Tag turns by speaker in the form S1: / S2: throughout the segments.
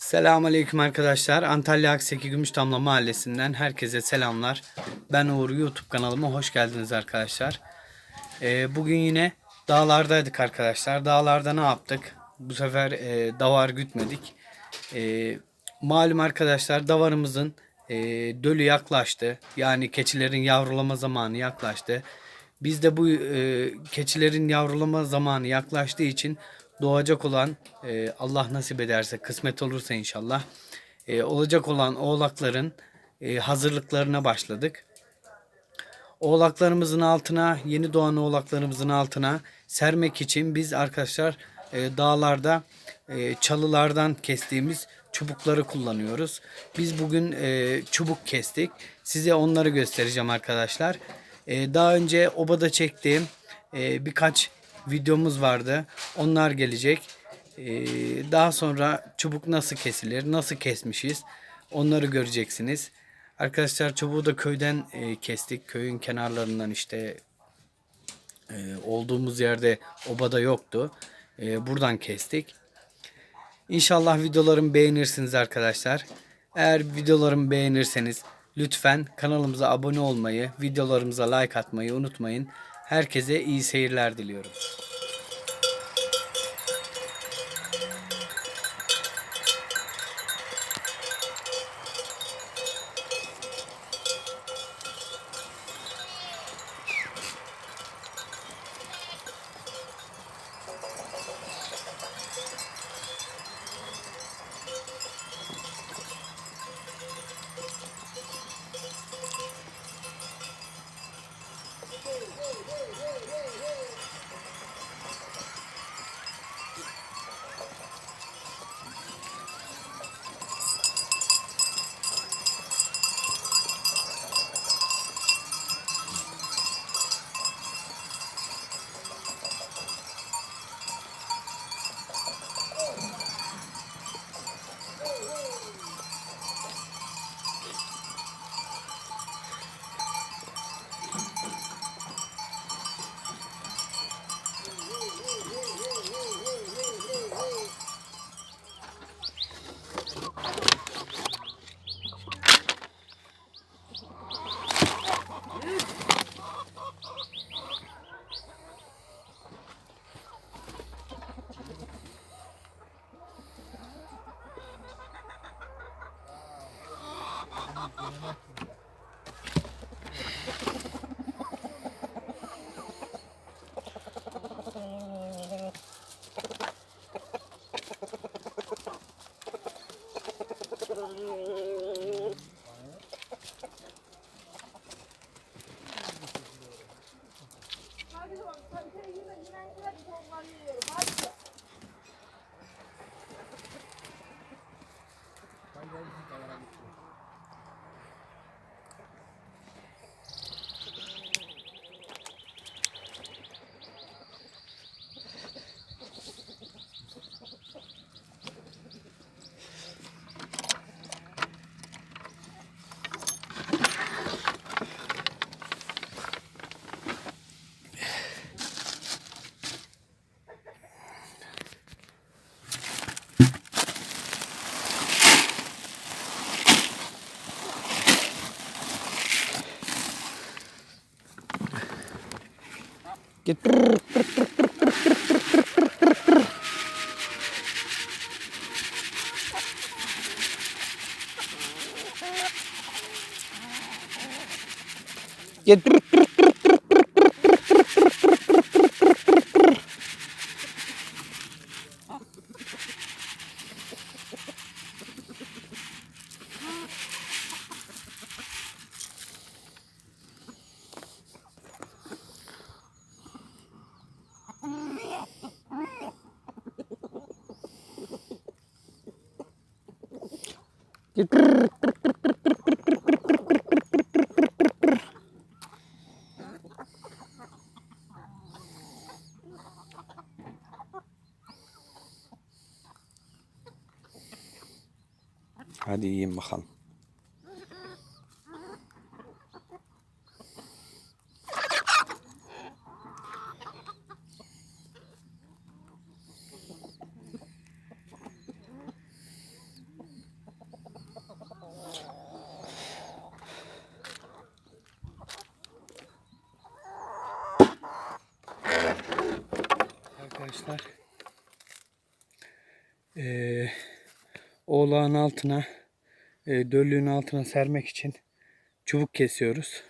S1: Selamünaleyküm arkadaşlar. Antalya Akseki Gümüşdamla Mahallesi'nden herkese selamlar. Ben Uğur YouTube kanalıma hoş geldiniz arkadaşlar. Ee, bugün yine dağlardaydık arkadaşlar. Dağlarda ne yaptık? Bu sefer e, davar gütmedik. E, malum arkadaşlar davarımızın e, dölü yaklaştı. Yani keçilerin yavrulama zamanı yaklaştı. Biz de bu e, keçilerin yavrulama zamanı yaklaştığı için doğacak olan e, Allah nasip ederse kısmet olursa inşallah e, olacak olan oğlakların e, hazırlıklarına başladık. Oğlaklarımızın altına yeni doğan oğlaklarımızın altına sermek için biz arkadaşlar e, dağlarda e, çalılardan kestiğimiz çubukları kullanıyoruz. Biz bugün e, çubuk kestik. Size onları göstereceğim arkadaşlar. E, daha önce obada çektiğim e, birkaç videomuz vardı. Onlar gelecek. E, daha sonra çubuk nasıl kesilir, nasıl kesmişiz onları göreceksiniz. Arkadaşlar çubuğu da köyden e, kestik. Köyün kenarlarından işte e, olduğumuz yerde obada yoktu. E, buradan kestik. İnşallah videolarımı beğenirsiniz arkadaşlar. Eğer videolarımı beğenirseniz lütfen kanalımıza abone olmayı, videolarımıza like atmayı unutmayın. Herkese iyi seyirler diliyorum. Thank you. Ya, Krrr, krrr, krrr. Oğlağın altına e, döllüğün altına sermek için çubuk kesiyoruz.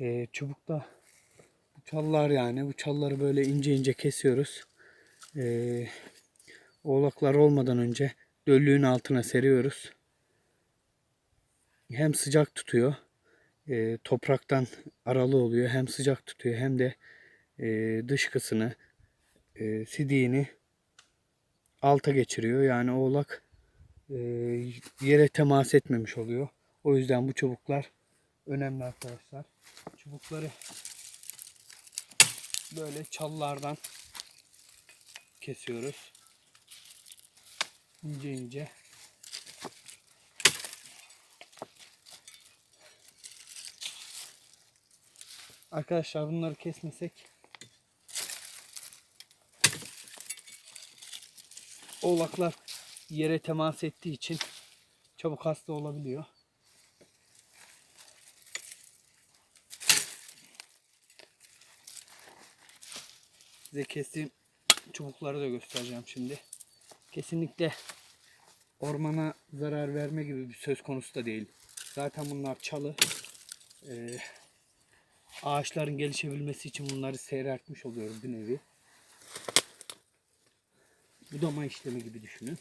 S1: E, çubukta bu çallar yani bu çalları böyle ince ince kesiyoruz. E, oğlaklar olmadan önce döllüğün altına seriyoruz. Hem sıcak tutuyor e, topraktan aralı oluyor. Hem sıcak tutuyor hem de e, dışkısını, e, sidiğini alta geçiriyor. Yani oğlak yere temas etmemiş oluyor. O yüzden bu çubuklar önemli arkadaşlar. Çubukları böyle çallardan kesiyoruz. İnce ince. Arkadaşlar bunları kesmesek oğlaklar yere temas ettiği için çabuk hasta olabiliyor. Size kestiğim çubukları da göstereceğim şimdi. Kesinlikle ormana zarar verme gibi bir söz konusu da değil. Zaten bunlar çalı. Ee, ağaçların gelişebilmesi için bunları seyreltmiş oluyoruz bir nevi. Budama işlemi gibi düşünün.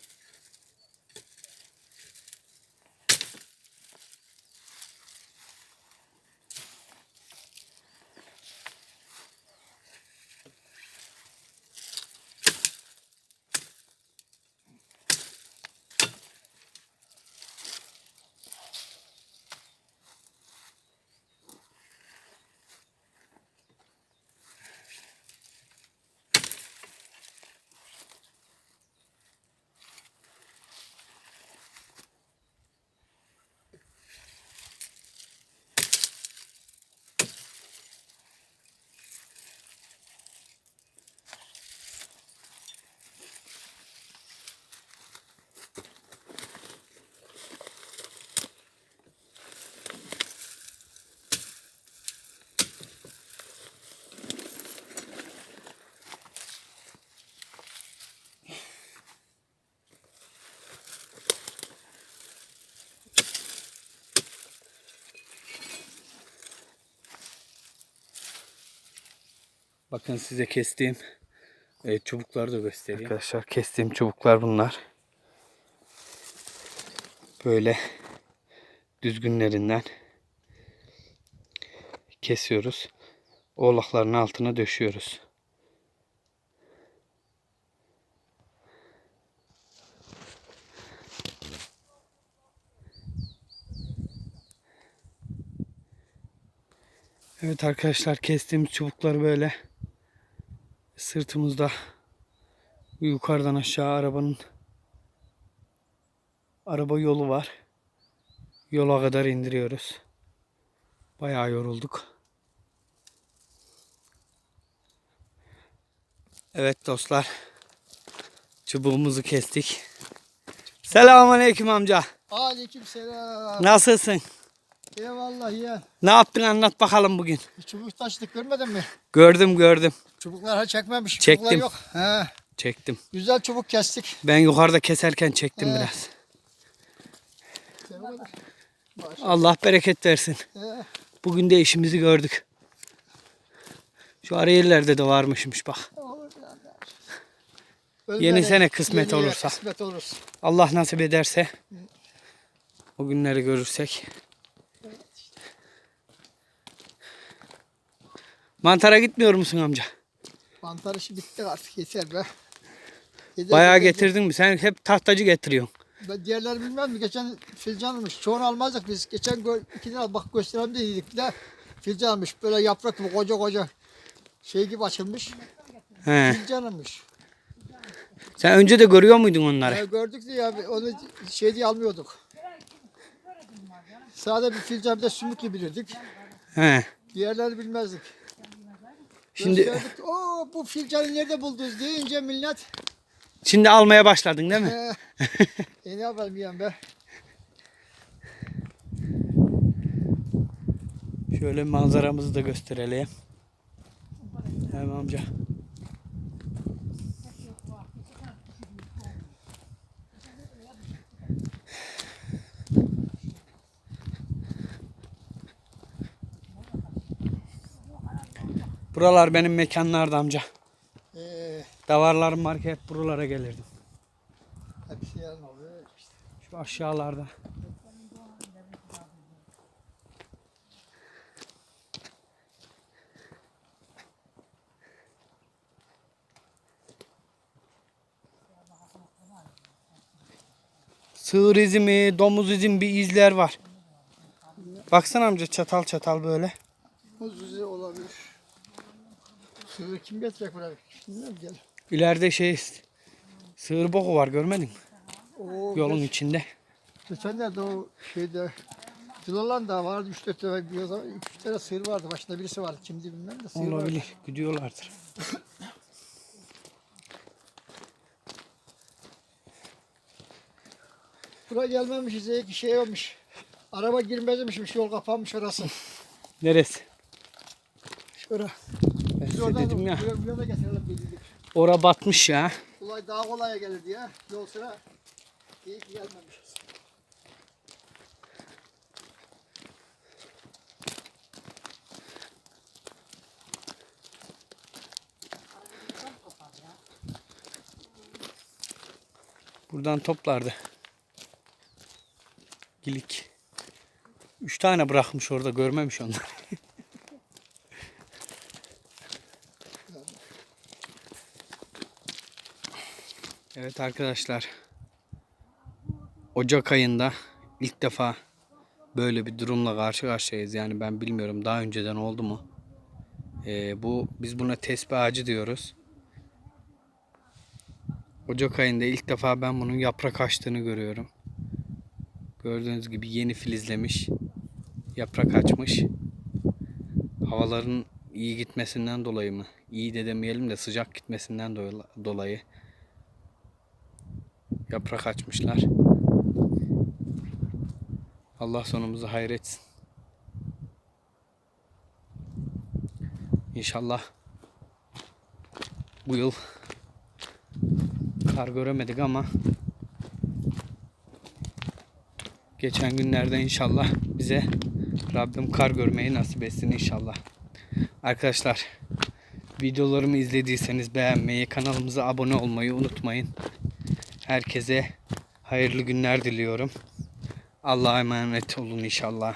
S1: Bakın size kestiğim e, çubukları da göstereyim. Arkadaşlar kestiğim çubuklar bunlar. Böyle düzgünlerinden kesiyoruz. Oğlakların altına döşüyoruz. Evet arkadaşlar kestiğimiz çubukları böyle sırtımızda yukarıdan aşağı arabanın araba yolu var. Yola kadar indiriyoruz. Bayağı yorulduk. Evet dostlar. Çubuğumuzu kestik. Selamünaleyküm amca.
S2: Aleyküm selam.
S1: Nasılsın?
S2: Eyvallah ya.
S1: Ne yaptın anlat bakalım bugün.
S2: Çubuk taşıdık görmedin mi?
S1: Gördüm gördüm.
S2: Çubuklar ha çekmemiş.
S1: Çektim.
S2: Çubuklar yok. He.
S1: Çektim.
S2: Güzel çubuk kestik.
S1: Ben yukarıda keserken çektim
S2: He.
S1: biraz. Allah bereket versin.
S2: He.
S1: Bugün de işimizi gördük. Şu ara yerlerde de varmışmış bak. Yeni sene kısmet olursa.
S2: Kısmet olursa.
S1: Allah nasip ederse o günleri görürsek. Mantara gitmiyor musun amca?
S2: Mantar işi bitti artık yeter be. Yeter,
S1: Bayağı
S2: yeter.
S1: getirdin mi? Sen hep tahtacı getiriyorsun.
S2: Ben diğerleri bilmem mi? Geçen filcan almış. Çoğunu almazdık biz. Geçen gö iki tane bak gösterelim de dedik de filcan almış. Böyle yaprak gibi koca koca şey gibi açılmış.
S1: He.
S2: Filcan almış.
S1: Sen önce de görüyor muydun onları?
S2: Ya gördük de ya onu şey diye almıyorduk. Sade bir filcan bir de sümüklü bilirdik.
S1: He.
S2: Diğerleri bilmezdik.
S1: Şimdi
S2: Gösterdik. Oo bu filcanı nerede buldunuz deyince millet.
S1: şimdi almaya başladın değil mi?
S2: e ne yapalım yiyen be.
S1: Şöyle manzaramızı da gösterelim. Hem amca. Buralar benim mekanlardı amca.
S2: Ee,
S1: Davarlarım var ki hep buralara gelirdim.
S2: hepsi yarın oluyor. işte.
S1: Şu aşağılarda. Sığır izi mi, domuz izi mi bir izler var. Baksana amca çatal çatal böyle.
S2: Huzuzi olabilir. Sığır kim getirecek buraya? Gel.
S1: İleride şey sığır boku var görmedin mi?
S2: O
S1: Yolun içinde.
S2: Geçenlerde o şeyde Dilolan da vardı 3 4 tane bir zaman 3 tane sığır vardı. Başında birisi vardı. Kimdi bilmem de sığır vardı.
S1: Olabilir. Gidiyorlardır.
S2: Buraya gelmemişiz. iyi ki şey olmuş. Araba girmezmişmiş. Yol kapanmış orası.
S1: Neresi?
S2: Şura.
S1: Size dedim ya. Ora batmış ya.
S2: Kolay daha kolay gelir diye. Yol sıra. İyi ki gelmemişiz.
S1: Buradan toplardı. Gilik. Üç tane bırakmış orada görmemiş onları. Evet arkadaşlar. Ocak ayında ilk defa böyle bir durumla karşı karşıyayız. Yani ben bilmiyorum daha önceden oldu mu? Ee, bu biz buna tesbih ağacı diyoruz. Ocak ayında ilk defa ben bunun yaprak açtığını görüyorum. Gördüğünüz gibi yeni filizlemiş. Yaprak açmış. Havaların iyi gitmesinden dolayı mı? İyi de demeyelim de sıcak gitmesinden dola- dolayı. Yaprak açmışlar. Allah sonumuzu hayretsin. İnşallah bu yıl kar göremedik ama geçen günlerde inşallah bize Rabbim kar görmeyi nasip etsin inşallah. Arkadaşlar videolarımı izlediyseniz beğenmeyi, kanalımıza abone olmayı unutmayın. Herkese hayırlı günler diliyorum. Allah'a emanet olun inşallah.